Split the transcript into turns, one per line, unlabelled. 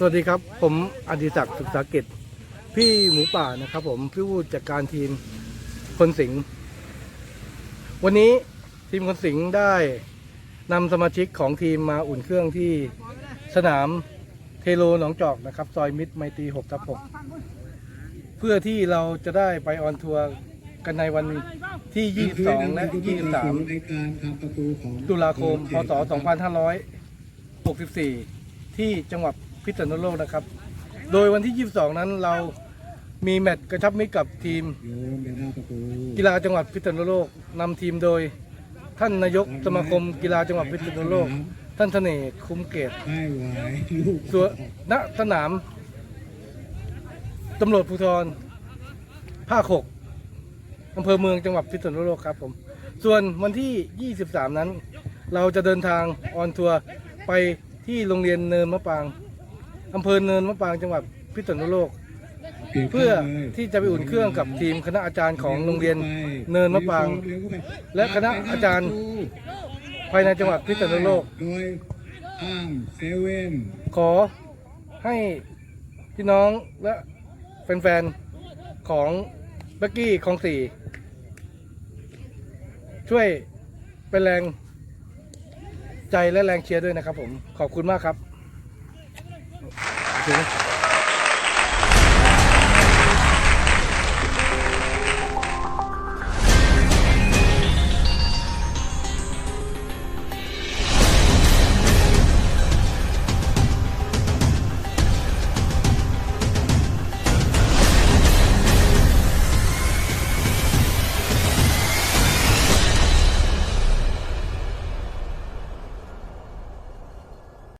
สวัสดีครับ ผมอดิศักดิ์ศึกษากิจพี่หมูป่านะครับ ผมผู้จัดการทีมคนสิงห์วันนี้ทีมคนสิงห์ได้นำสมาชิกของทีมมาอุ่นเครื่องที่สนามเทโลหนองจอกนะครับ ซอยมิตรไมตรี6ทับ6เพื่อที่เราจะได้ไปออนทัวร์กันในวันที่ 22 และ 23
ตุ
ลาคม พศ 2564 ที่จังหวัด พิษณุโลกนะครับ โดยวันที่ 22 นั้นเรามีแมตช์กระชับมิตรกับทีม กีฬาจังหวัดพิษณุโลกนำทีมโดยท่านนายกสมาคมกีฬาจังหวัดพิษณุโลก ท่านเสน่ห์คุ้มเกตส่วนณสนามตำรวจภูธรภาค6อำเภอเมืองจังหวัดพิษณุโลกครับผม ส่วนวันที่ 23 นั้น เราจะเดินทางออนทัวร์ไปที่โรงเรียนเนินมะปาง อำเภอเนินมะปรางจังหวัดพิษณุโลก
ปลี่ยน
เพื่อ
ข้างลย
ที่จะไปอุ่นเครื่องกับทีมคณะอาจารย์ของโรงเรียนเนินมะปราง
เลี้ยเข้าไป
และคณะอาจารย์ภายในจังหวัดพิษณุโลก
โดยอ้างเซเว่น
ขอให้พี่น้องและแฟนๆของเบกกี้ของสี่ช่วยเป็นแรงใจและแรงเชียร์ด้วยนะครับผมขอบคุณมากครับ ถึง